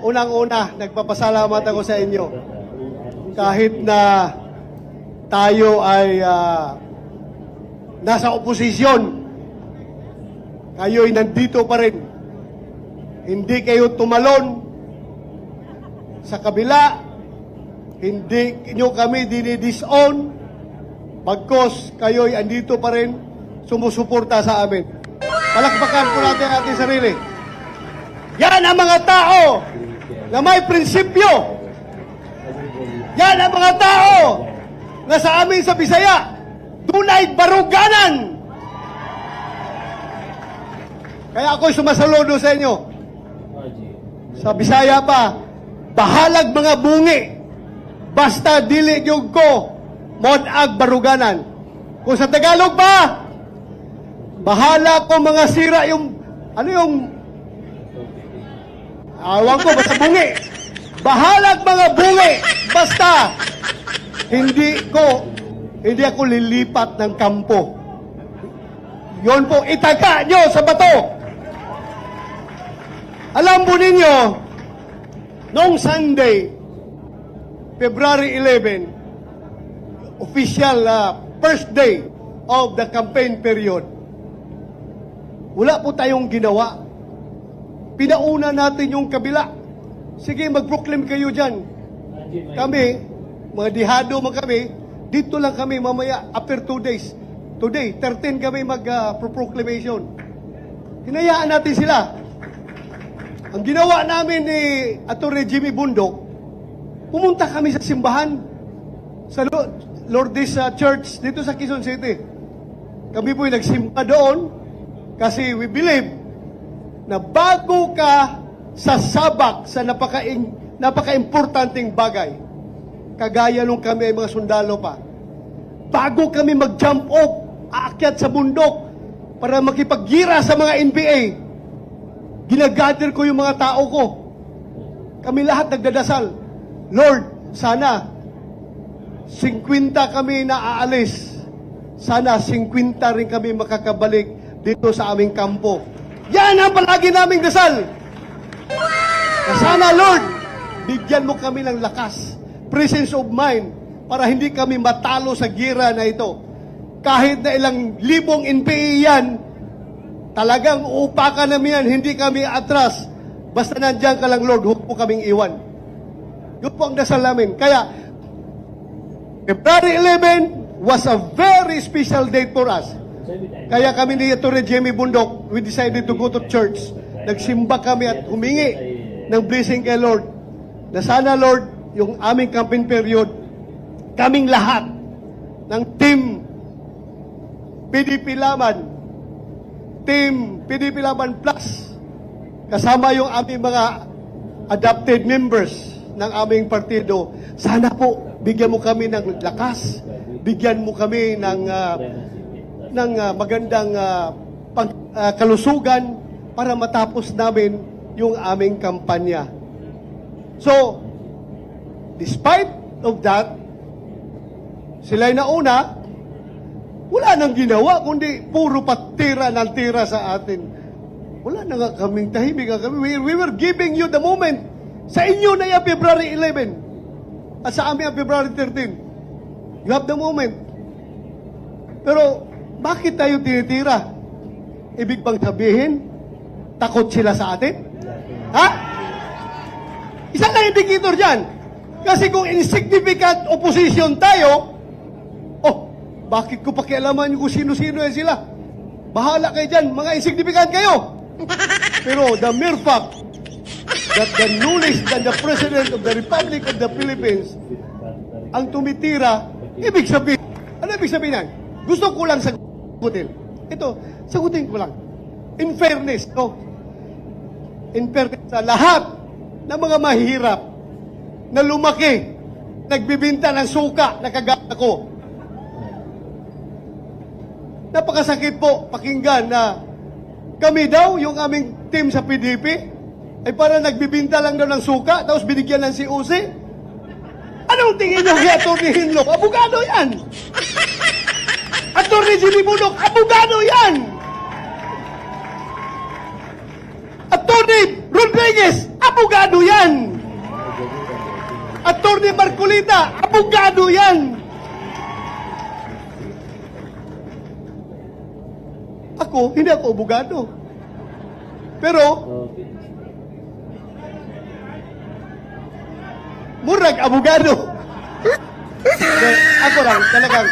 Unang-una, nagpapasalamat ako sa inyo. Kahit na tayo ay ah, nasa oposisyon, kayo'y nandito pa rin. Hindi kayo tumalon sa kabila, hindi nyo kami dinidisown, bagkos kayo'y andito pa rin, sumusuporta sa amin. Palakpakan po natin ang ating sarili. Yan ang mga tao na may prinsipyo. Yan ang mga tao na sa amin sa Bisaya, tunay baruganan. Kaya ako'y sumasaludo sa inyo. Sa Bisaya pa, bahalag mga bungi. Basta dili yung ko, modag baruganan. Kung sa Tagalog pa, bahala ko mga sira yung, ano yung Awang ko, basta bungi. Bahalag mga bungi. Basta, hindi ko, hindi ako lilipat ng kampo. Yon po, itaga nyo sa bato. Alam po ninyo, noong Sunday, February 11, official uh, first day of the campaign period, wala po tayong ginawa Pinauna natin yung kabila. Sige, mag-proclaim kayo dyan. Kami, mga dihado mo kami, dito lang kami mamaya after two days. Today, 13 kami mag-proclamation. Hinayaan natin sila. Ang ginawa namin ni Atty. Jimmy Bundok, pumunta kami sa simbahan sa Lo- Lourdes uh, Church dito sa Quezon City. Kami po'y nagsimba doon kasi we believe na bago ka sasabak sa napaka napaka-importanting bagay, kagaya nung kami ay mga sundalo pa, bago kami mag-jump off, aakyat sa bundok para makipaggira sa mga NBA, ginagather ko yung mga tao ko. Kami lahat nagdadasal, Lord, sana 50 kami na aalis. Sana 50 rin kami makakabalik dito sa aming kampo. Yan ang palagi naming dasal. Na sana, Lord, bigyan mo kami ng lakas, presence of mind, para hindi kami matalo sa gira na ito. Kahit na ilang libong NPE yan, talagang uupakan namin yan, hindi kami atras. Basta nandiyan ka lang, Lord, huwag mo kaming iwan. Yun po ang dasal namin. Kaya, February 11 was a very special date for us. Kaya kami ni Atty. Jimmy Bundok, we decided to go to church. Nagsimba kami at humingi ng blessing kay Lord. Na sana Lord, yung aming campaign period, kaming lahat ng team PDP Laban, team PDP Laban Plus, kasama yung aming mga adopted members ng aming partido, sana po bigyan mo kami ng lakas, bigyan mo kami ng ah, ng ah, magandang ah, pag, ah, kalusugan para matapos namin yung aming kampanya. So, despite of that, sila'y nauna, wala nang ginawa, kundi puro patira ng tira sa atin. Wala na nga kaming tahimik kami. We, we were giving you the moment. Sa inyo na yung February 11. At sa amin ang February 13. You have the moment. Pero, bakit tayo tinitira? Ibig bang sabihin, takot sila sa atin? Ha? Isang na indicator dyan. Kasi kung insignificant opposition tayo, oh, bakit ko pakialaman kung sino-sino yan sila? Bahala kayo dyan, mga insignificant kayo. Pero the mere fact that the knowledge that the President of the Republic of the Philippines ang tumitira, ibig sabihin, ano ibig sabihin yan? Gusto ko lang sagutin. Ito, sagutin ko lang. In fairness, no? In fairness sa lahat ng mga mahirap na lumaki, nagbibinta ng suka na kagaya ko. Napakasakit po pakinggan na kami daw, yung aming team sa PDP, ay para nagbibinta lang daw ng suka, tapos binigyan ng si Uzi. Anong tingin nyo kay Atty. Hinlo? Abogado yan! Atty. Jimmy Budok, abogado yan! Atty. Rodriguez, Abogado yan! Attorney Marcolita, abogado yan! Ako, hindi ako abogado. Pero, murag abogado. Ako lang, talagang,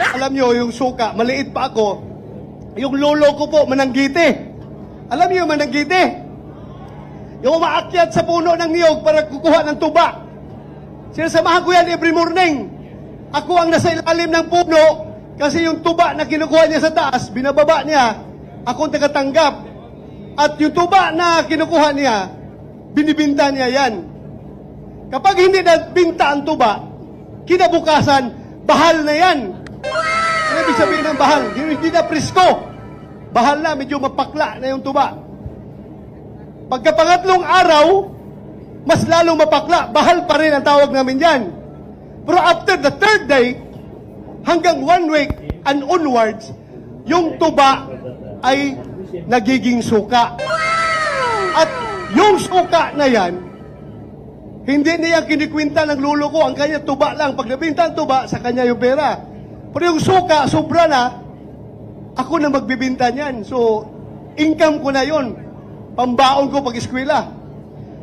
alam nyo, yung suka, maliit pa ako, yung lolo ko po, mananggite. Alam niyo yung mananggite? Yung umaakyat sa puno ng niyog para kukuha ng tuba. Sinasamahan ko yan every morning. Ako ang nasa ilalim ng puno kasi yung tuba na kinukuha niya sa taas, binababa niya, ako ang tagatanggap. At yung tuba na kinukuha niya, binibinta niya yan. Kapag hindi na binta ang tuba, kinabukasan, bahal na yan. Ano ibig sabihin ng bahal? Hindi, na presko. Bahal na, medyo mapakla na yung tuba. Pagkapangatlong araw, mas lalong mapakla. Bahal pa rin ang tawag namin yan. Pero after the third day, hanggang one week and onwards, yung tuba ay nagiging suka. At yung suka na yan, hindi niya kinikwinta ng lulo ko. Ang kanya tuba lang. Pag nabinta ang tuba, sa kanya yung pera. Pero yung suka, sobra na, ako na magbibinta niyan. So, income ko na yon Pambaon ko pag eskwela.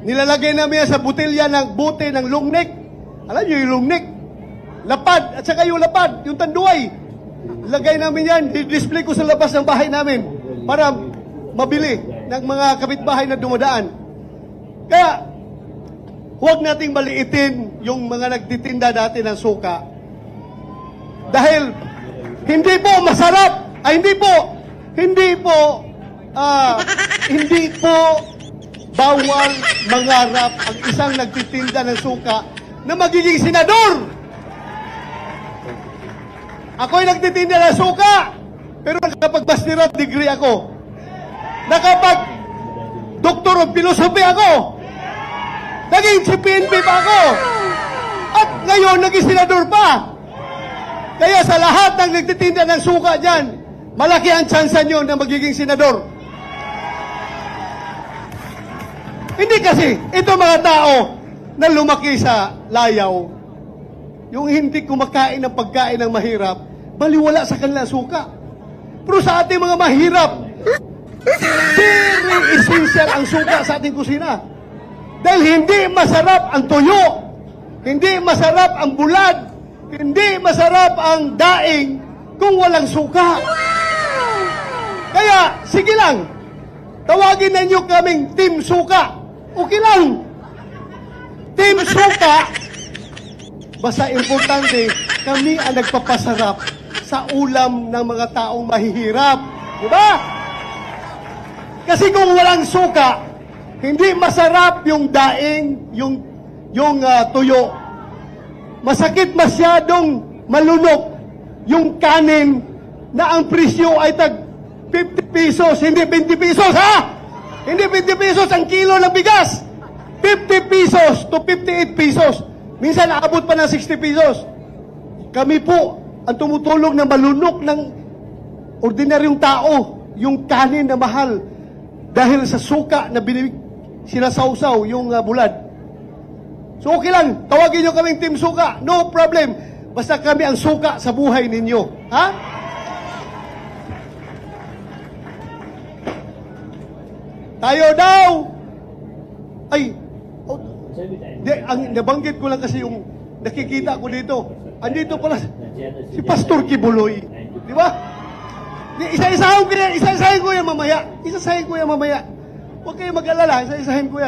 Nilalagay namin sa butilya ng bote ng lungnek. Alam niyo yung lungnek? Lapad, at saka yung lapad, yung tanduay. Lagay namin yan, display ko sa labas ng bahay namin para mabili ng mga kapitbahay na dumadaan. Kaya, huwag nating maliitin yung mga nagtitinda dati ng suka. Dahil, hindi po masarap, ay hindi po, hindi po, ah, hindi po bawal mangarap ang isang nagtitinda ng suka na magiging senador. Ako'y nagtitinda ng suka, pero nakapag-master of degree ako. Nakapag Doctor of Philosophy ako. Naging CPNP pa ako. At ngayon, naging senador pa. Kaya sa lahat ng nagtitinda ng suka dyan, malaki ang tsansa nyo na magiging senador. Hindi kasi, ito mga tao na lumaki sa layaw, yung hindi kumakain ng pagkain ng mahirap, baliwala sa kanila suka. Pero sa ating mga mahirap, very essential ang suka sa ating kusina. Dahil hindi masarap ang tuyo, hindi masarap ang bulad, hindi masarap ang daing kung walang suka. Kaya, sige lang, tawagin ninyo kaming Team Suka. Okay lang. Team Suka, basta importante, kami ang nagpapasarap sa ulam ng mga taong mahihirap. Di ba? Kasi kung walang suka, hindi masarap yung daing, yung, yung ah, tuyo. Masakit masyadong malunok yung kanin na ang presyo ay tag 50 pesos, hindi 20 pesos, ha? Hindi 20 pesos ang kilo ng bigas. 50 pesos to 58 pesos. Minsan naabot pa ng 60 pesos. Kami po ang tumutulong na malunok ng ordinaryong tao, yung kanin na mahal dahil sa suka na binig, sinasawsaw yung ah, bulad. So okay lang, tawagin nyo kaming Team Suka. No problem. Basta kami ang suka sa buhay ninyo. Ha? Tayo daw! Ay, oh, di, ang nabanggit ko lang kasi yung nakikita ko dito. Andito pala si Pastor Kibuloy. Di ba? Isa-isahin ko yan, isa-isahin ko yan mamaya. Isa-isahin ko yan mamaya. Huwag kayong mag-alala, isa-isahin ko yan.